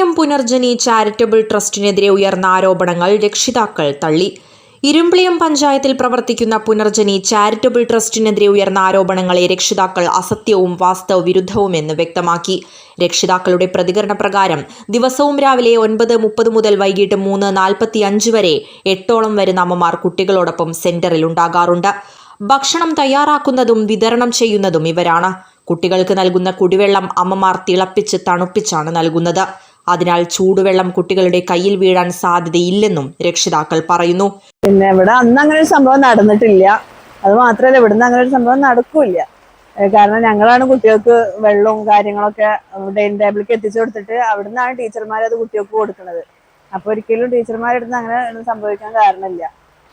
Irimbiliyam Punarjani charitable ട്രസ്റ്റിനെതിരെ ഉയർന്ന ആരോപണങ്ങൾ രക്ഷിതാക്കൾ തള്ളി. ഇരുമ്പിളിയം പഞ്ചായത്തിൽ പ്രവർത്തിക്കുന്ന പുനർജനി ചാരിറ്റബിൾ ട്രസ്റ്റിനെതിരെ ഉയർന്ന ആരോപണങ്ങളെ രക്ഷിതാക്കൾ അസത്യവും വാസ്തവ വിരുദ്ധവുമെന്ന് വ്യക്തമാക്കി. രക്ഷിതാക്കളുടെ പ്രതികരണ പ്രകാരം ദിവസവും രാവിലെ ഒൻപത് മുപ്പത് മുതൽ വൈകിട്ട് മൂന്ന് നാൽപ്പത്തി അഞ്ച് വരെ എട്ടോളം വരുന്ന അമ്മമാർ കുട്ടികളോടൊപ്പം സെന്ററിൽ ഉണ്ടാകാറുണ്ട്. ഭക്ഷണം തയ്യാറാക്കുന്നതും വിതരണം ചെയ്യുന്നതും ഇവരാണ്. കുട്ടികൾക്ക് നൽകുന്ന കുടിവെള്ളം അമ്മമാർ തിളപ്പിച്ച് തണുപ്പിച്ചാണ് നൽകുന്നത്. അതിനാൽ ചൂടുവെള്ളം കുട്ടികളുടെ കയ്യിൽ വീഴാൻ സാധ്യതയില്ലെന്നും രക്ഷിതാക്കൾ പറയുന്നു. പിന്നെ ഇവിടെ അന്ന് അങ്ങനെ ഒരു സംഭവം നടന്നിട്ടില്ല. അത് മാത്രമല്ല ഇവിടുന്ന് അങ്ങനെ ഒരു സംഭവം നടക്കൂല കാരണം ഞങ്ങളാണ് കുട്ടികൾക്ക് വെള്ളവും കാര്യങ്ങളൊക്കെ ഡൈനിങ് ടേബിളിലേക്ക് എത്തിച്ചു കൊടുത്തിട്ട് അവിടുന്നാണ് ടീച്ചർമാർ അത് കുട്ടികൾക്ക് കൊടുക്കുന്നത്. അപ്പൊ ഒരിക്കലും ടീച്ചർമാരുടെ അടുത്ത് അങ്ങനെ സംഭവിക്കാൻ കാരണമില്ല.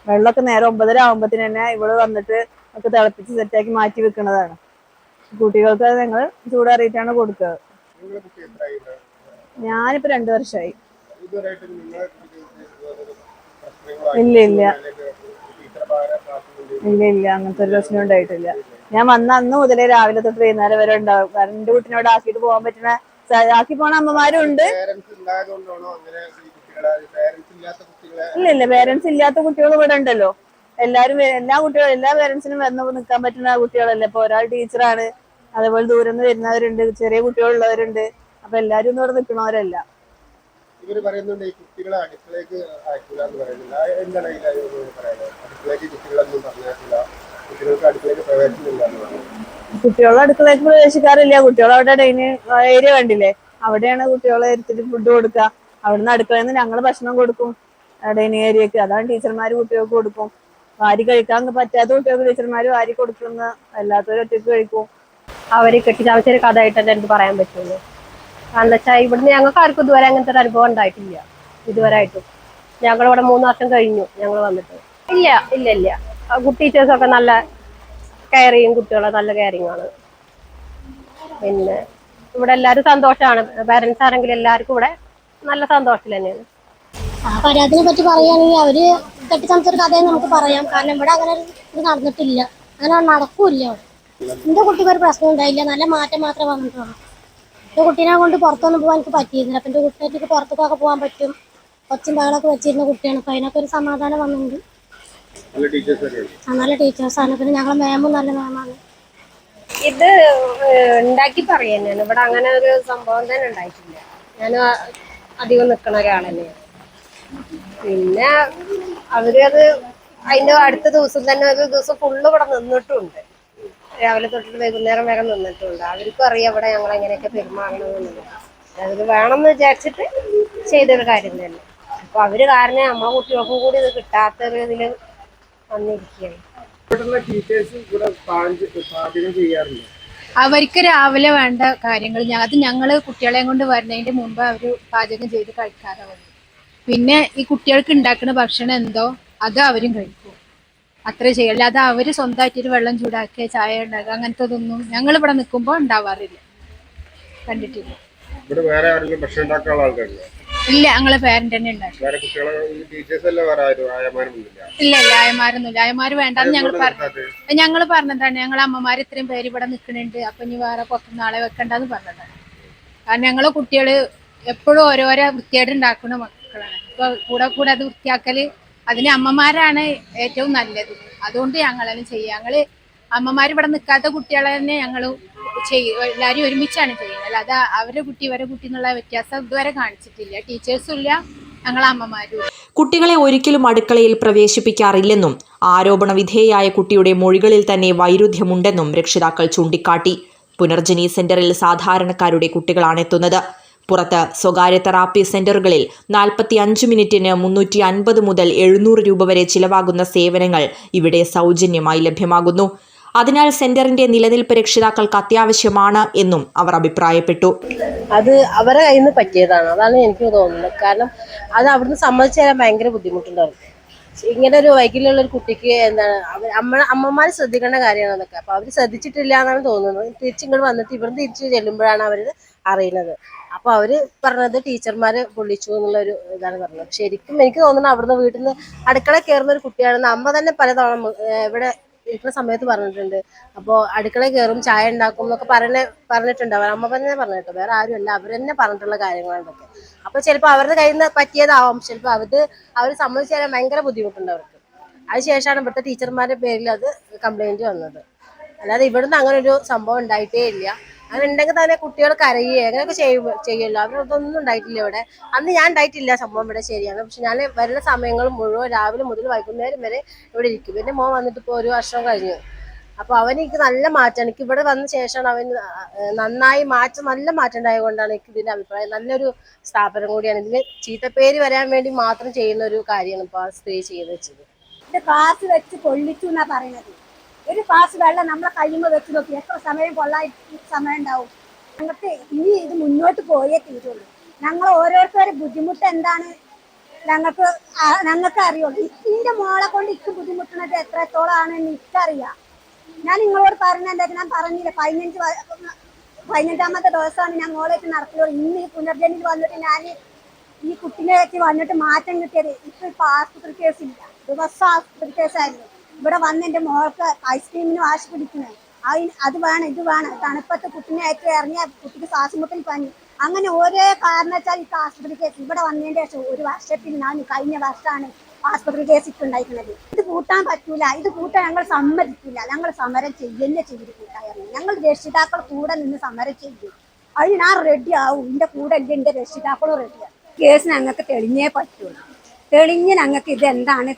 വെള്ളമൊക്കെ നേരെ ഒമ്പതര ആകുമ്പത്തിന് തന്നെ ഇവിടെ വന്നിട്ട് ഒക്കെ തിളപ്പിച്ച് സെറ്റാക്കി മാറ്റി വെക്കുന്നതാണ് കുട്ടികൾക്ക് ഞങ്ങൾ ചൂടാറിയിട്ടാണ് കൊടുക്കുക. ഞാനിപ്പോ രണ്ടു വർഷമായി ഇല്ല ഇല്ല. ഇല്ല ഇല്ല. അങ്ങനത്തെ ഒരു പ്രശ്നം ഉണ്ടായിട്ടില്ല. ഞാൻ വന്ന അന്ന് മുതലേ രാവിലെ തൊട്ട് വൈകുന്നേരം വരെ ഉണ്ടാവും. കാരണം എന്റെ കുട്ടിനോട് ആക്കിയിട്ട് പോകാൻ പറ്റുന്ന ആക്കി പോണ അമ്മമാരും ഉണ്ട് ഇല്ല ഇല്ല. പേരൻസ് ഇല്ലാത്ത കുട്ടികൾ ഇവിടെ ഉണ്ടല്ലോ. എല്ലാരും എല്ലാ കുട്ടികളും എല്ലാ പേരൻസിനും വന്ന് നിൽക്കാൻ പറ്റുന്ന കുട്ടികളല്ലേ? ഇപ്പൊ ഒരാൾ ടീച്ചറാണ് അതേപോലെ ദൂരം നിന്ന് വരുന്നവരുണ്ട്. ചെറിയ കുട്ടികളുള്ളവരുണ്ട്. അപ്പൊ എല്ലാരും ഒന്നും ഇവിടെ നിൽക്കണവരല്ല. ഇവർ പറയുന്നുണ്ട് ഈ കുട്ടികളെ അടുക്കളയ്ക്ക് അയക്കില്ല എന്ന് പറയുന്നില്ല. ആ എന്താണ് ഈ കാര്യം ഇവർ പറയുന്നത് അടുക്കളയ്ക്ക് കുട്ടികളൊന്നും പറഞ്ഞേക്കില്ല കുട്ടികൾക്ക് അടുക്കളയ്ക്ക് പ്രവേശനമില്ല എന്ന് പറയുന്നത് കുട്ടികളെ അടുക്കളയ്ക്ക് പ്രവേശിക്കാറില്ല. കുട്ടികൾ അവിടെ ഡൈനിങ് ഏരിയ കണ്ടില്ലേ? അവിടെയാണ് കുട്ടികളെ ഇരുത്തിട്ട് ഫുഡ് കൊടുക്കുക. അവിടുന്ന് അടുക്കളയിൽ നിന്ന് ഞങ്ങൾ ഭക്ഷണം കൊടുക്കും ഡൈനിങ് ഏരിയക്ക്. അതാണ് ടീച്ചർമാർ കുട്ടികൾക്ക് കൊടുക്കും. വാരി കഴിക്കാൻ പറ്റാത്ത കുട്ടികൾക്ക് ടീച്ചർമാർ വാരി കൊടുക്കുന്ന അല്ലാത്തവർ ഒറ്റയ്ക്ക് കഴിക്കും. അവർ കഥ കഥയായിട്ടല്ലേ എനിക്ക് പറയാൻ പറ്റുള്ളൂ. കാരണം വെച്ചാൽ ഇവിടുന്ന് ഞങ്ങൾക്ക് ആർക്കും ഇതുവരെ അങ്ങനത്തെ ഒരു അനുഭവം ഉണ്ടായിട്ടില്ല. ഇതുവരെ ആയിട്ടും ഞങ്ങൾ ഇവിടെ മൂന്ന് വർഷം കഴിഞ്ഞു ഞങ്ങൾ വന്നിട്ട്. ഇല്ല ഇല്ല ഇല്ല. ഗുഡ് ടീച്ചേഴ്സ് ഒക്കെ നല്ല ചെയ്യും കുട്ടികളെ നല്ല കെയറിങ് ആണ്. പിന്നെ ഇവിടെ എല്ലാവരും സന്തോഷമാണ്. പേരൻസ് ആണെങ്കിലും എല്ലാവർക്കും ഇവിടെ നല്ല സന്തോഷത്തിൽ തന്നെയാണ്. ആ പരാതിനെ പറ്റി പറയുകയാണെങ്കിൽ അവർ കെട്ടിച്ചമച്ചൊരു കഥയെ നമുക്ക് പറയാം. കാരണം ഇവിടെ അങ്ങനെ ഇത് നടന്നിട്ടില്ല. അങ്ങനെ നടക്കൂല്ല എന്റെ കുട്ടിക്ക് ഒരു പ്രശ്നം ഉണ്ടായില്ല. നല്ല മാറ്റം മാത്രമേ വന്നിട്ടുള്ളൂ എന്റെ കുട്ടീനെ കൊണ്ട് പുറത്തൊന്നും പോകാൻ എനിക്ക് പറ്റിയിരുന്നില്ല. അപ്പൊ എന്റെ കുട്ടിക്ക് പുറത്തേക്കൊക്കെ പോകാൻ പറ്റും. കൊച്ചും ബഹളൊക്കെ വെച്ചിരുന്ന കുട്ടിയാണ്. അപ്പൊ അതിനൊക്കെ ഒരു സമാധാനം വന്നിട്ടുണ്ട് നല്ല ടീച്ചേഴ്സാണ് പിന്നെ ഞങ്ങളെ മാമും നല്ല മാമാണ് ഇത് ഉണ്ടാക്കി പറയുന്നതാണ് ഇവിടെ അങ്ങനെ ഒരു സംഭവം തന്നെ ഉണ്ടായിട്ടില്ല. ഞാൻ അധികം നിൽക്കണ ഒരാൾ തന്നെയാണ് പിന്നെ അവർ അത് അതിന്റെ അടുത്ത ദിവസം തന്നെ ഒരു ദിവസം ഫുള്ള് ഇവിടെ നിന്നിട്ടുണ്ട്. രാവിലെ തൊട്ടിട്ട് വൈകുന്നേരം വരെ നിന്നിട്ടുണ്ട്. അവർക്കും അറിയാം ഇവിടെ ഞങ്ങൾ എങ്ങനെയൊക്കെ പെരുമാറണമെന്നുള്ളത്. അതിൽ വേണമെന്ന് വിചാരിച്ചിട്ട് ചെയ്തൊരു കാര്യം തന്നെ. അപ്പൊ അവർ കാരണം നമ്മളെ കുട്ടികൾക്കും കൂടി ഇത് കിട്ടാത്തൊരു ഇതിൽ വന്നിരിക്കുകയാണ്. അവർക്ക് രാവിലെ വേണ്ട കാര്യങ്ങൾ അത് ഞങ്ങൾ കുട്ടികളെ കൊണ്ട് വരുന്നതിന്റെ മുമ്പ് അവർ പാചകം ചെയ്ത് കഴിക്കാറുള്ളത് പിന്നെ ഈ കുട്ടികൾക്ക് ഉണ്ടാക്കുന്ന ഭക്ഷണം എന്തോ അത് അവരും കഴിക്കും. അത്രേ ചെയ്യും അല്ലാതെ അവർ സ്വന്തമായിട്ടൊരു വെള്ളം ചൂടാക്കുക ചായ ഉണ്ടാക്കുക അങ്ങനത്തെ ഇതൊന്നും ഞങ്ങൾ ഇവിടെ നിൽക്കുമ്പോൾ ഉണ്ടാവാറില്ല. കണ്ടിട്ടില്ല. ഇവിടെ വേറെ ആരെങ്കിലും ഭക്ഷണം ഉണ്ടാക്കാനുള്ള ആൾക്കാരില്ല ഇല്ല ഞങ്ങളെ പേരന്റ് തന്നെ ഉണ്ടായിരുന്നു വേറെ കുട്ടികളെ ടീച്ചേഴ്സ് അല്ല വേറെ ആരും ആയമാരൊന്നുമില്ല ഇല്ല ഇല്ല ആയമാരൊന്നുമില്ല. ആയമാര് വേണ്ടെന്ന് ഞങ്ങൾ പറഞ്ഞു ഞങ്ങൾ പറഞ്ഞതാണ് ഞങ്ങൾ അമ്മമാർ ഇത്രയും പേര് ഇവിടെ നിൽക്കുന്നുണ്ട് അപ്പൊ ഇനി വേറെ പുറത്തുനിന്ന് ആളെ വെക്കണ്ടെന്ന് പറഞ്ഞതാണ്. കാരണം ഞങ്ങളെ കുട്ടികൾ എപ്പോഴും ഓരോരോ വൃത്തിയായിട്ട് ഉണ്ടാക്കുന്ന മക്കളാണ്. ഇപ്പൊ കൂടെ കൂടെ അത് വൃത്തിയാക്കൽ അതിന് അമ്മമാരാണ് ഏറ്റവും നല്ലത്. അതുകൊണ്ട് ഞങ്ങളെല്ലാം ചെയ്യുക. ഞങ്ങൾ അമ്മമാർ ഇവിടെ നിൽക്കാത്ത കുട്ടികളെ തന്നെ ഞങ്ങൾ ചെയ്യും എല്ലാവരും ഒരുമിച്ചാണ് ചെയ്യുന്നത്. അത് അവരുടെ കുട്ടി ഇവരെ കുട്ടി എന്നുള്ള വ്യത്യാസം ഇതുവരെ കാണിച്ചിട്ടില്ല. ടീച്ചേഴ്സും ഇല്ല ഞങ്ങളെ അമ്മമാരും കുട്ടികളെ ഒരിക്കലും അടുക്കളയിൽ പ്രവേശിപ്പിക്കാറില്ലെന്നും ആരോപണ വിധേയായ കുട്ടിയുടെ മൊഴികളിൽ തന്നെ വൈരുദ്ധ്യമുണ്ടെന്നും രക്ഷിതാക്കൾ ചൂണ്ടിക്കാട്ടി. പുനർജനി സെന്ററിൽ സാധാരണക്കാരുടെ കുട്ടികളാണ് എത്തുന്നത്. പുറത്ത് സ്വകാര്യ തെറാപ്പി സെന്ററുകളിൽ നാൽപ്പത്തി അഞ്ച് മിനിറ്റിന് മുന്നൂറ്റി അൻപത് മുതൽ എഴുന്നൂറ് രൂപ വരെ ചിലവാകുന്ന സേവനങ്ങൾ ഇവിടെ സൗജന്യമായി ലഭ്യമാകുന്നു. അതിനാൽ സെന്ററിന്റെ നിലനിൽപ്പ് രക്ഷിതാക്കൾക്ക് അത്യാവശ്യമാണ് എന്നും അവർ അഭിപ്രായപ്പെട്ടു. അത് അവരെ കയ്യിൽ നിന്ന് പറ്റിയതാണ്. അതാണ് എനിക്ക് തോന്നുന്നത്. കാരണം അത് അവിടുന്ന് സമ്മതിച്ചു തരാൻ ഭയങ്കര ബുദ്ധിമുട്ടുണ്ടാവും ഇങ്ങനെ ഒരു വൈകല്യമുള്ള ഒരു കുട്ടിക്ക് എന്താണ് അവർ അമ്മ അമ്മമാർ ശ്രദ്ധിക്കേണ്ട കാര്യമാണ് അതൊക്കെ അപ്പൊ അവർ ശ്രദ്ധിച്ചിട്ടില്ല എന്നാണ് തോന്നുന്നത്. തിരിച്ചിങ്ങോട്ട് വന്നിട്ട് ഇവിടുന്ന് തിരിച്ചു ചെല്ലുമ്പോഴാണ് അവർ അറിയുന്നത് അപ്പൊ അവർ പറഞ്ഞത് ടീച്ചർമാര് പൊള്ളിച്ചു എന്നുള്ള ഒരു ഇതാണ് പറഞ്ഞത്. ശരിക്കും എനിക്ക് തോന്നുന്നത് അവിടുന്ന് വീട്ടിൽ നിന്ന് അടുക്കള കയറുന്ന ഒരു കുട്ടിയാണെന്ന് അമ്മ തന്നെ പലതവണ ഇവിടെ ഇരിക്കുന്ന സമയത്ത് പറഞ്ഞിട്ടുണ്ട്. അപ്പോൾ അടുക്കള കയറും ചായ ഉണ്ടാക്കും എന്നൊക്കെ പറഞ്ഞ പറഞ്ഞിട്ടുണ്ട് അവർ അമ്മ തന്നെ പറഞ്ഞിട്ട് വേറെ ആരും അല്ല അവർ തന്നെ പറഞ്ഞിട്ടുള്ള കാര്യങ്ങളാണ് ഇതൊക്കെ അപ്പോൾ അവരുടെ കയ്യിൽ നിന്ന് പറ്റിയതാവും. ചിലപ്പോൾ അവർ അവർ സമ്മതിച്ചു തരാൻ ഭയങ്കര ബുദ്ധിമുട്ടുണ്ട് അവർക്ക്. അതിനുശേഷമാണ് ഇവിടുത്തെ ടീച്ചർമാരുടെ പേരിൽ അത് കംപ്ലൈന്റ് വന്നത്. അല്ലാതെ ഇവിടുന്ന് അങ്ങനെ ഒരു സംഭവം ഉണ്ടായിട്ടേ ഇല്ല. അങ്ങനെ ഉണ്ടെങ്കിൽ തന്നെ കുട്ടികൾ കരയുകയോ അങ്ങനെയൊക്കെ ചെയ്യും ചെയ്യുമല്ലോ. അവരതൊന്നും ഉണ്ടായിട്ടില്ല ഇവിടെ. അന്ന് ഞാൻ ഉണ്ടായിട്ടില്ല സംഭവം ഇവിടെ ശരിയാണ് പക്ഷെ ഞാൻ വരുന്ന സമയങ്ങൾ മുഴുവൻ രാവിലെ മുതൽ വൈകുന്നേരം വരെ ഇവിടെ ഇരിക്കും. പിന്നെ മോൻ വന്നിട്ട് ഇപ്പോൾ ഒരു വർഷം കഴിഞ്ഞു. അപ്പോൾ അവൻ എനിക്ക് നല്ല മാറ്റം എനിക്ക് ഇവിടെ വന്ന ശേഷമാണ് അവൻ നന്നായി മാറ്റം നല്ല മാറ്റം ഉണ്ടായത് കൊണ്ടാണ് എനിക്ക് ഇതിന്റെ അഭിപ്രായം. നല്ലൊരു സ്ഥാപനം കൂടിയാണ്. ഇതിന് ചീത്തപ്പേര് വരാൻ വേണ്ടി മാത്രം ചെയ്യുന്ന ഒരു കാര്യമാണ് ഇപ്പോൾ ആ സ്ത്രീ ചെയ്ത് വെച്ചത്. ഗ്ലാസ് വെച്ച് കൊള്ളിച്ചു എന്നാ പറയുന്നത്? ഒരു ഗ്ലാസ് വെള്ളം നമ്മളെ കഴിയുമ്പോൾ വെച്ച് നോക്കി എത്ര സമയം കൊള്ളാൻ സമയം ഉണ്ടാവും. ഞങ്ങൾക്ക് ഇനി ഇത് മുന്നോട്ട് പോയേ തീരുള്ളൂ. ഞങ്ങൾ ഓരോരുത്തരുടെ ബുദ്ധിമുട്ട് എന്താണ് ഞങ്ങൾക്ക് ഞങ്ങൾക്ക് അറിയുള്ളൂ. ഇതിന്റെ മോളെ കൊണ്ട് ഇക്ക് ബുദ്ധിമുട്ടുന്നത് എത്രത്തോളാണെന്ന് ഇക്കറിയാം ഞാൻ നിങ്ങളോട് പറഞ്ഞ എന്താ ഞാൻ പറഞ്ഞില്ല പതിനഞ്ച് പതിനഞ്ചാമത്തെ ദിവസമാണ് ഞാൻ മോളേക്ക് നടത്തിയത്. ഇന്ന് ഈ പുനർജനിൽ വന്നിട്ട് ഞാൻ ഈ കുട്ടിനെ വെച്ച് വന്നിട്ട് മാറ്റം കിട്ടിയത്. ഇപ്പൊ ഇപ്പൊ ആശുപത്രി കേസില്ല ദിവസം ആശുപത്രി കേസായിരുന്നു ഇവിടെ വന്ന് എന്റെ മോൾക്ക് ഐസ്ക്രീമിന് വാശി പിടിക്കുന്നത് അതിന് അത് വേണം ഇത് വേണം. തണുപ്പത്ത് കുട്ടിനെ ഏറ്റവും ഇറങ്ങിയ കുട്ടിക്ക് ശ്വാസമുട്ടിൽ പനി. അങ്ങനെ ഓരോ കാരണവച്ചാൽ ഈ ആശുപത്രി കേസ് ഇവിടെ വന്നതിന് ശേഷം ഒരു വർഷത്തിൽ ഞാൻ കഴിഞ്ഞ വർഷമാണ് ആശുപത്രി കേസ് ഇട്ട് ഉണ്ടായിരിക്കുന്നത് ഇത് കൂട്ടാൻ പറ്റൂല. ഇത് കൂട്ടാൻ ഞങ്ങൾ സമ്മതിക്കില്ല. ഞങ്ങൾ സമരം ചെയ്യുന്ന ചെയ്ത് കൂട്ടായിരുന്നു ഞങ്ങൾ രക്ഷിതാക്കൾ കൂടെ നിന്ന് സമരം ചെയ്യും. അതിന് ഞാൻ റെഡി ആവും. എന്റെ കൂടെ അല്ലെ എന്റെ രക്ഷിതാക്കളും റെഡിയാണ് കേസ് ഞങ്ങൾക്ക് തെളിഞ്ഞേ പറ്റുള്ളൂ തെളിഞ്ഞ് ഞങ്ങൾക്ക് ഇത് എന്താണ്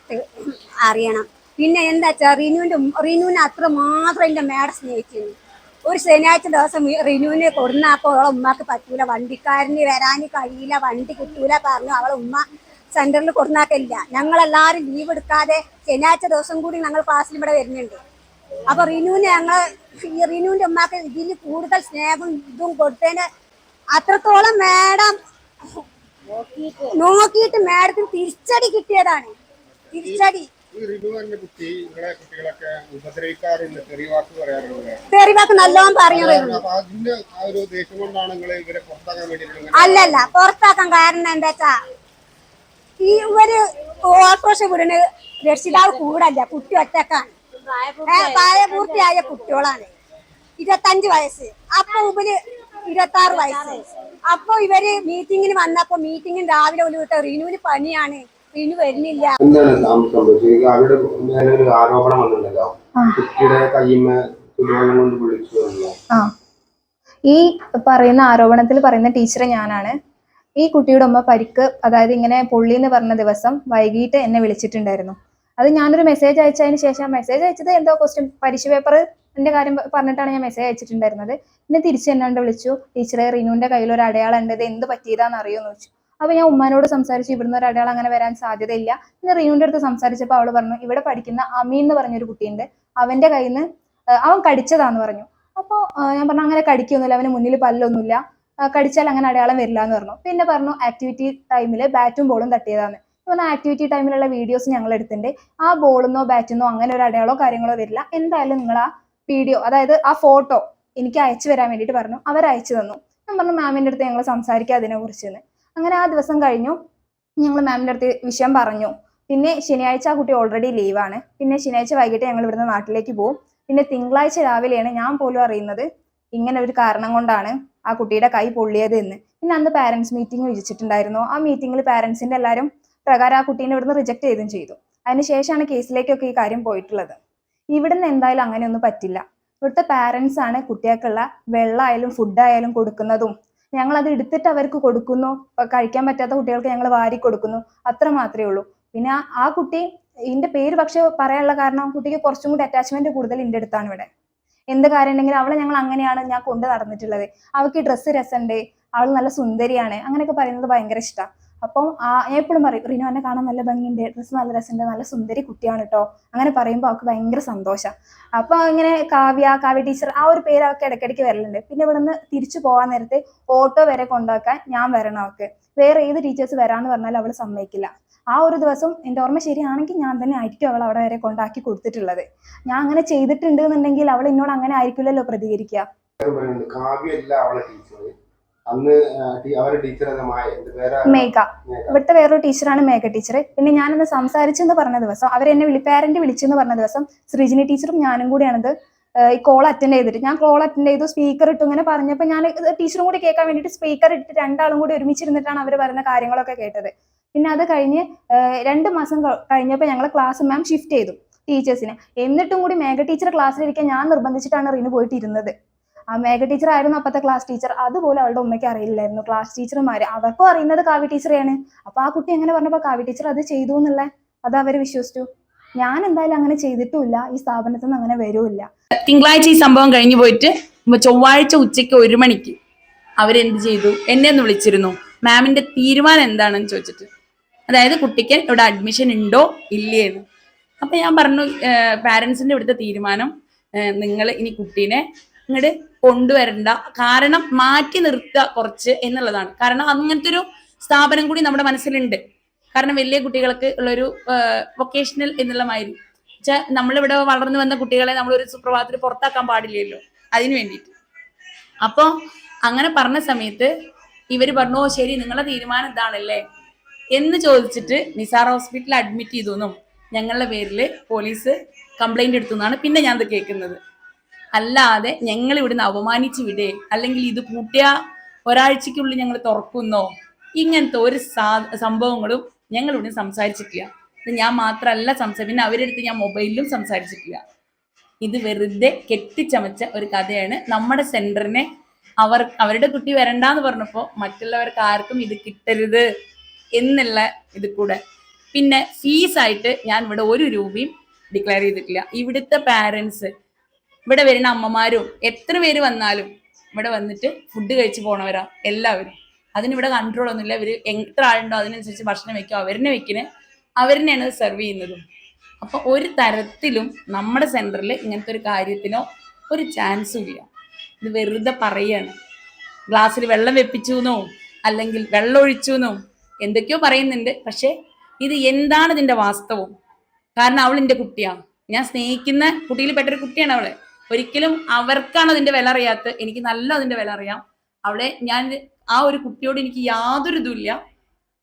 അറിയണം. പിന്നെ എന്താ വെച്ചാൽ റിനുവിന്റെ ഉമ്മ- റിനുവിനെ അത്ര മാത്രം എന്റെ മേഡം സ്നേഹിച്ചിരുന്നു. ഒരു ശനിയാഴ്ച ദിവസം റിനുവിനെ കൊടുന്നപ്പോൾ അവളെ ഉമ്മാക്ക് പറ്റൂല വണ്ടിക്കാരന് വരാൻ കഴിയില്ല വണ്ടി കിട്ടൂല പറഞ്ഞു അവളെ ഉമ്മ സെന്ററിൽ കൊടുന്നാക്കില്ല ഞങ്ങളെല്ലാവരും ലീവ് എടുക്കാതെ ശനിയാഴ്ച ദിവസം കൂടി ഞങ്ങൾ ക്ലാസ്സിൽ ഇവിടെ വരുന്നുണ്ട്. അപ്പോൾ റിനുവിന് ഞങ്ങൾ ഈ റിനുവിന്റെ ഉമ്മാക്ക് ഇതിൽ കൂടുതൽ സ്നേഹവും ഇതും കൊടുത്തതിന് അത്രത്തോളം മേഡം നോക്കിയിട്ട്. മാഡത്തിന് തിരിച്ചടി കിട്ടിയതാണ്. തിരിച്ചടി. തെറിവാക്ക് നല്ലോണം പറയുന്നത് ഒരു അല്ലല്ല പുറത്താക്കാൻ കാരണം എന്താച്ചാ ഈ ഇവർ ഓട്ടോഷ വിടുന്ന രക്ഷിതാവ് കൂടല്ല കുട്ടി ഒറ്റക്കാണ്. പ്രായപൂർത്തിയായ കുട്ടികളാണ്. ഇരുപത്തഞ്ച് വയസ്സ്. അപ്പൊ ഇവർ ഇരുപത്തി ആറ് വയസ്സ്. അപ്പൊ ഇവർ മീറ്റിങ്ങിന് വന്നപ്പോ മീറ്റിങ്ങിന് രാവിലെ ഒരു വിട്ട റിനുവിന് പനിയാണ്. വരുന്നില്ല. എന്താണ് സംഭവിച്ചത് അവിടെ ഒരു ആരോപണം വന്നിട്ടുണ്ടല്ലോ. കുട്ടിയുടെ കയ്യുമ്മ ചുടുവെള്ളം കൊണ്ട് വിളിച്ചു ആ. ഈ പറയുന്ന ആരോപണത്തിൽ പറയുന്ന ടീച്ചറെ ഞാനാണ്. ഈ കുട്ടിയുടെ ഉമ്മ പരിക്ക് അതായത് ഇങ്ങനെ പൊള്ളി എന്ന് പറഞ്ഞ ദിവസം വൈകിട്ട് എന്നെ വിളിച്ചിട്ടുണ്ടായിരുന്നു. അത് ഞാനൊരു മെസ്സേജ് അയച്ചതിന് ശേഷം മെസ്സേജ് അയച്ചത് എന്തോ ക്വസ്റ്റ്യൻ പരീക്ഷ പേപ്പർ എന്റെ കാര്യം പറഞ്ഞിട്ടാണ് ഞാൻ മെസ്സേജ് അയച്ചിട്ടുണ്ടായിരുന്നത്. പിന്നെ തിരിച്ച് എന്നാണ്ട് വിളിച്ചു. ടീച്ചറെ റിനുവിന്റെ കയ്യിൽ ഒരു അടയാളം ഉണ്ട്. ഇത് എന്ത് പറ്റിയതാന്ന് അറിയുമെന്ന് ചോദിച്ചു. അപ്പൊ ഞാൻ ഉമ്മാനോട് സംസാരിച്ചു ഇവിടുന്ന് ഒരാൾ അങ്ങനെ വരാൻ സാധ്യതയില്ല. പിന്നെ റിനുവിന്റെ അടുത്ത് സംസാരിച്ചപ്പോൾ അവൾ പറഞ്ഞു ഇവിടെ പഠിക്കുന്ന അമീൻ എന്ന് പറഞ്ഞൊരു കുട്ടിയുണ്ട്. അവന്റെ കയ്യിൽ നിന്ന് അവൻ കടിച്ചതാന്ന് പറഞ്ഞു. അപ്പോൾ ഞാൻ പറഞ്ഞു അങ്ങനെ കടിക്കൊന്നുമില്ല അവന് മുന്നിൽ പല്ലൊന്നുമില്ല. കടിച്ചാൽ അങ്ങനെ അടയാളം വരില്ല എന്ന് പറഞ്ഞു. പിന്നെ പറഞ്ഞു ആക്ടിവിറ്റി ടൈമിൽ ബാറ്റും ബോളും തട്ടിയതാണ് പറഞ്ഞ ആക്ടിവിറ്റി ടൈമിലുള്ള വീഡിയോസ് ഞങ്ങൾ എടുത്തിട്ടുണ്ട്. ആ ബോളെന്നോ ബാറ്റെന്നോ അങ്ങനെ ഒരു അടയാളോ കാര്യങ്ങളോ വരില്ല. എന്തായാലും നിങ്ങൾ ആ വീഡിയോ അതായത് ആ ഫോട്ടോ എനിക്ക് അയച്ചു വരാൻ വേണ്ടിയിട്ട് പറഞ്ഞു അവർ അയച്ചു തന്നു. ഞാൻ പറഞ്ഞു മാമിന്റെ അടുത്ത് ഞങ്ങൾ സംസാരിക്കാം അതിനെക്കുറിച്ച് അങ്ങനെ ആ ദിവസം കഴിഞ്ഞു. ഞങ്ങൾ മാമിന്റെ അടുത്ത് വിഷയം പറഞ്ഞു. പിന്നെ ശനിയാഴ്ച ആ കുട്ടി ഓൾറെഡി ലീവാണ് പിന്നെ ശനിയാഴ്ച വൈകിട്ട് ഞങ്ങൾ ഇവിടുന്ന് നാട്ടിലേക്ക് പോകും. പിന്നെ തിങ്കളാഴ്ച രാവിലെയാണ് ഞാൻ പോലും അറിയുന്നത് ഇങ്ങനെ ഒരു കാരണം കൊണ്ടാണ് ആ കുട്ടിയുടെ കൈ പൊള്ളിയത് എന്ന്. പിന്നെ അന്ന് പാരൻസ് മീറ്റിംഗ് വിളിച്ചിട്ടുണ്ടായിരുന്നു. ആ മീറ്റിംഗിൽ പാരൻസിന്റെ എല്ലാവരും പ്രകാരം ആ കുട്ടീനെ ഇവിടുന്ന് റിജക്ട് ചെയ്തും ചെയ്തു. അതിനുശേഷമാണ് കേസിലേക്കൊക്കെ ഈ കാര്യം പോയിട്ടുള്ളത്. ഇവിടുന്ന് എന്തായാലും അങ്ങനെയൊന്നും പറ്റില്ല. ഇവിടുത്തെ പാരൻസ് ആണ് കുട്ടികൾക്കുള്ള വെള്ളമായാലും ഫുഡായാലും കൊടുക്കുന്നതും ഞങ്ങൾ അത് എടുത്തിട്ട് അവർക്ക് കൊടുക്കുന്നു. കഴിക്കാൻ പറ്റാത്ത കുട്ടികൾക്ക് ഞങ്ങൾ വാരി കൊടുക്കുന്നു. അത്ര മാത്രമേ ഉള്ളൂ. പിന്നെ ആ- കുട്ടി ഇതിന്റെ പേര് പക്ഷെ പറയാനുള്ള കാരണം കുട്ടിക്ക് കുറച്ചും കൂടി അറ്റാച്ച്മെന്റ് കൂടുതൽ എന്റെ അടുത്താണ് ഇവിടെ. എന്ത് കാര്യം ഉണ്ടെങ്കിലും അവളെ ഞങ്ങൾ അങ്ങനെയാണ് ഞാൻ കൊണ്ട് നടന്നിട്ടുള്ളത്. അവൾക്ക് ഡ്രസ്സ് രസമുണ്ട് അവൾ നല്ല സുന്ദരിയാണ്. അങ്ങനെയൊക്കെ പറയുന്നത് ഭയങ്കര ഇഷ്ടമാണ് അപ്പം ആ എപ്പോഴും പറയും റിനു എന്നെ കാണാൻ നല്ല ഭംഗിയുണ്ട് ഡ്രസ്സ് നല്ല രസമുണ്ട് നല്ല സുന്ദരി കുട്ടിയാണ് കേട്ടോ അങ്ങനെ പറയുമ്പോൾ അവൾക്ക് ഭയങ്കര സന്തോഷം. അപ്പൊ ഇങ്ങനെ കാവ്യ കാവ്യ ടീച്ചർ ആ ഒരു പേര് അവൾക്ക് ഇടയ്ക്കിടയ്ക്ക് വരലുണ്ട്. പിന്നെ ഇവിടെ നിന്ന് തിരിച്ചു പോകാൻ നേരത്തെ ഓട്ടോ വരെ കൊണ്ടാക്കാൻ ഞാൻ വരണം അവൾക്ക് വേറെ ഏത് ടീച്ചേഴ്സ് വരാന്ന് പറഞ്ഞാൽ അവൾ സമ്മതിക്കില്ല. ആ ഒരു ദിവസം എന്റെ ഓർമ്മ ശരിയാണെങ്കിൽ ഞാൻ തന്നെ ആയിരിക്കും അവൾ അവിടെ വരെ കൊണ്ടാക്കി കൊടുത്തിട്ടുള്ളത്. ഞാൻ അങ്ങനെ ചെയ്തിട്ടുണ്ട് എന്നുണ്ടെങ്കിൽ അവൾ എന്നോട് അങ്ങനെ ആയിരിക്കില്ലല്ലോ പ്രതികരിക്കുക. അന്ന് അവരുടെ ടീച്ചർ മേഘ. ഇവിടുത്തെ വേറൊരു ടീച്ചറാണ് മേഘ ടീച്ചർ പിന്നെ ഞാനന്ന് സംസാരിച്ചെന്ന് പറഞ്ഞ ദിവസം അവരെന്നെ വിളി പാരന്റ് വിളിച്ചെന്ന് പറഞ്ഞ ദിവസം ശ്രീജിനി ടീച്ചറും ഞാനും കൂടിയാണിത് ഈ കോൾ അറ്റൻഡ് ചെയ്തിട്ട്. ഞാൻ കോൾ അറ്റൻഡ് ചെയ്തു സ്പീക്കർ ഇട്ടു ഇങ്ങനെ പറഞ്ഞപ്പോൾ ഞാൻ ടീച്ചറും കൂടി കേൾക്കാൻ വേണ്ടിയിട്ട് സ്പീക്കർ ഇട്ടിട്ട് രണ്ടാളും കൂടി ഒരുമിച്ചിരുന്നിട്ടാണ് അവർ പറയുന്ന കാര്യങ്ങളൊക്കെ കേട്ടത്. പിന്നെ അത് കഴിഞ്ഞ് രണ്ട് മാസം കഴിഞ്ഞപ്പോ കഴിഞ്ഞപ്പോൾ ഞങ്ങൾ ക്ലാസ് മാം ഷിഫ്റ്റ് ചെയ്തു ടീച്ചേഴ്സിനെ എന്നിട്ടും കൂടി മേഘ ടീച്ചർ ക്ലാസ്സിലിരിക്കാൻ ഞാൻ നിർബന്ധിച്ചിട്ടാണ് റീന് പോയിട്ട് ഇരുന്നത് മേഘ ടീച്ചർ ആയിരുന്നു അപ്പത്തെ ക്ലാസ് ടീച്ചർ അതുപോലെ അവളുടെ ഉമ്മയ്ക്ക് അറിയില്ലായിരുന്നു. ക്ലാസ് ടീച്ചർമാര് അവർക്കും അറിയുന്നത് കാവ്യ ടീച്ചറെയാണ് അപ്പൊ ആ കുട്ടി എങ്ങനെ പറഞ്ഞപ്പോ കാവ്യ ടീച്ചർ അത് ചെയ്തു എന്നുള്ള അത് അവർ വിശ്വസിച്ചു. ഞാൻ എന്തായാലും അങ്ങനെ ചെയ്തിട്ടില്ല ഈ സ്ഥാപനത്തിൽ നിന്ന് അങ്ങനെ വരുമില്ല. തിങ്കളാഴ്ച ഈ സംഭവം കഴിഞ്ഞു പോയിട്ട് ചൊവ്വാഴ്ച ഉച്ചയ്ക്ക് ഒരു മണിക്ക് അവരെന്ത് ചെയ്തു? എന്നെ ഒന്ന് വിളിച്ചിരുന്നു. മാമിന്റെ തീരുമാനം എന്താണെന്ന് ചോദിച്ചിട്ട്. അതായത് കുട്ടിക്ക് ഇവിടെ അഡ്മിഷൻ ഉണ്ടോ? ഇല്ലേന്ന്. അപ്പൊ ഞാൻ പറഞ്ഞു പാരന്റ്സിന്റെ ഇവിടുത്തെ തീരുമാനം നിങ്ങൾ ഇനി കുട്ടീനെ ഇങ്ങോട്ട് കൊണ്ടുവരണ്ട. കാരണം മാറ്റി നിർത്തുക കുറച്ച് എന്നുള്ളതാണ്. കാരണം അങ്ങനത്തെ ഒരു സ്ഥാപനം കൂടി നമ്മുടെ മനസ്സിലുണ്ട്. കാരണം വലിയ കുട്ടികൾക്ക് ഉള്ളൊരു വൊക്കേഷണൽ എന്നുള്ള മാതിരി. വെച്ചാൽ നമ്മളിവിടെ വളർന്നു വന്ന കുട്ടികളെ നമ്മൾ ഒരു സുപ്രഭാതത്തിൽ പുറത്താക്കാൻ പാടില്ലല്ലോ. അതിനു വേണ്ടിയിട്ട്. അപ്പോൾ അങ്ങനെ പറഞ്ഞ സമയത്ത് ഇവർ പറഞ്ഞു "ഓ, ശരി നിങ്ങളുടെ തീരുമാനം ഇതാണല്ലേ? എന്ന് ചോദിച്ചിട്ട് നിസാർ ഹോസ്പിറ്റലിൽ അഡ്മിറ്റ് ചെയ്തു എന്നും ഞങ്ങളുടെ പേരിൽ പോലീസ് കംപ്ലൈന്റ് എടുത്തു എന്നാണ് പിന്നെ ഞാൻ ഇത് കേൾക്കുന്നത്. അല്ലാതെ ഞങ്ങൾ ഇവിടുന്ന് അപമാനിച്ച് വിടേ. അല്ലെങ്കിൽ ഇത് പൂട്ടിയ ഒരാഴ്ചക്കുള്ളിൽ ഞങ്ങൾ തുറക്കുന്നോ? ഇങ്ങനത്തെ ഒരു സംഭവങ്ങളും ഞങ്ങൾ ഇവിടുന്ന് സംസാരിച്ചിട്ടില്ല. ഞാൻ മാത്രമല്ല സംസാരിക്കും പിന്നെ അവരുടെ അടുത്ത് ഞാൻ മൊബൈലിലും സംസാരിച്ചിട്ടില്ല. ഇത് വെറുതെ കെട്ടിച്ചമച്ച ഒരു കഥയാണ്. നമ്മുടെ സെന്ററിനെ അവർ അവരുടെ കുട്ടി വരണ്ടെന്ന് പറഞ്ഞപ്പോൾ മറ്റുള്ളവർക്ക് ആർക്കും ഇത് കിട്ടരുത് എന്നുള്ള ഇത് കൂടെ. പിന്നെ ഫീസായിട്ട് ഞാൻ ഇവിടെ ഒരു രൂപയും ഡിക്ലെയർ ചെയ്തിട്ടില്ല. ഇവിടുത്തെ പാരൻസ് ഇവിടെ വരുന്ന അമ്മമാരും എത്ര പേര് വന്നാലും ഇവിടെ വന്നിട്ട് ഫുഡ് കഴിച്ച് പോണവരാ എല്ലാവരും. അതിനിവിടെ കൺട്രോൾ ഒന്നുമില്ല. ഇവർ എത്ര ആളുണ്ടോ അതിനനുസരിച്ച് ഭക്ഷണം വെക്കും. അവരെന്നെ വെക്കിന് അവരെന്നെയാണ് സെർവ് ചെയ്യുന്നതും. അപ്പൊ ഒരു തരത്തിലും നമ്മുടെ സെന്ററിൽ ഇങ്ങനത്തെ ഒരു കാര്യത്തിനോ ഒരു ചാൻസും ഇല്ല. ഇത് വെറുതെ പറയാണ്. ഗ്ലാസ്സിൽ വെള്ളം വെപ്പിച്ചു എന്നോ അല്ലെങ്കിൽ വെള്ളം ഒഴിച്ചു എന്നോ എന്തൊക്കെയോ പറയുന്നുണ്ട്. പക്ഷെ ഇത് എന്താണ് ഇതിന്റെ വാസ്തവം? കാരണം അവൾ എന്റെ കുട്ടിയാണ് ഞാൻ സ്നേഹിക്കുന്ന കുട്ടിയിൽ പെട്ടൊരു കുട്ടിയാണ് അവളെ. ഒരിക്കലും അവർക്കാണ് അതിന്റെ വില അറിയാത്ത എനിക്ക് നല്ല അതിന്റെ വില അറിയാം. അവിടെ ഞാൻ ആ ഒരു കുട്ടിയോട് എനിക്ക് യാതൊരു ഇതുമില്ല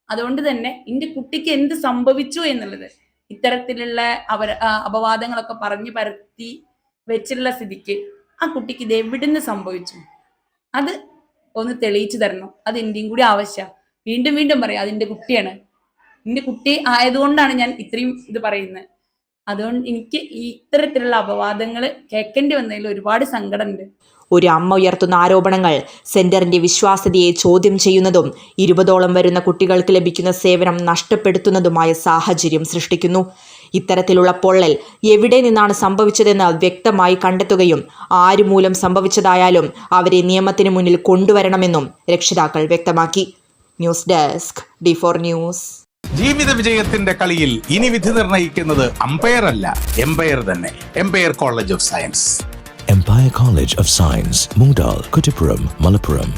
അതുകൊണ്ട് തന്നെ എന്റെ കുട്ടിക്ക് എന്ത് സംഭവിച്ചു എന്നുള്ളത് ഇത്തരത്തിലുള്ള അവർ അപവാദങ്ങളൊക്കെ പറഞ്ഞു പരത്തി വെച്ചിട്ടുള്ള സ്ഥിതിക്ക് ആ കുട്ടിക്ക് ഇത് എവിടുന്ന് സംഭവിച്ചു? അത് ഒന്ന് തെളിയിച്ചു തരണം. അത് എന്റെയും കൂടി ആവശ്യമാണ് വീണ്ടും വീണ്ടും പറയാം അതിന്റെ കുട്ടിയാണ്. എന്റെ കുട്ടി ആയതുകൊണ്ടാണ് ഞാൻ ഇത്രയും ഇത് പറയുന്നത്. അതുകൊണ്ട് എനിക്ക് ഇത്തരത്തിലുള്ള അപവാദങ്ങൾ കേൾക്കേണ്ടി വന്നതിൽ ഒരുപാട് സങ്കടമുണ്ട്. ഒരു അമ്മ ഉയർത്തുന്ന ആരോപണങ്ങൾ സെന്ററിന്റെ വിശ്വാസ്യതയെ ചോദ്യം ചെയ്യുന്നതും ഇരുപതോളം വരുന്ന കുട്ടികൾക്ക് ലഭിക്കുന്ന സേവനം നഷ്ടപ്പെടുത്തുന്നതുമായ സാഹചര്യം സൃഷ്ടിക്കുന്നു. ഇത്തരത്തിലുള്ള പൊള്ളൽ എവിടെ നിന്നാണ് സംഭവിച്ചതെന്ന് വ്യക്തമായി കണ്ടെത്തുകയും ആരുമൂലം സംഭവിച്ചതായാലും അവരെ നിയമത്തിന് മുന്നിൽ കൊണ്ടുവരണമെന്നും രക്ഷിതാക്കൾ വ്യക്തമാക്കി. News desk D four news. ജീവിത വിജയത്തിന്റെ കളിയിൽ ഇനി വിധി നിർണയിക്കുന്നത് അമ്പയർ അല്ല എംപയർ തന്നെ empire college of science empire college of science Moondal, Kuttippuram Malappuram.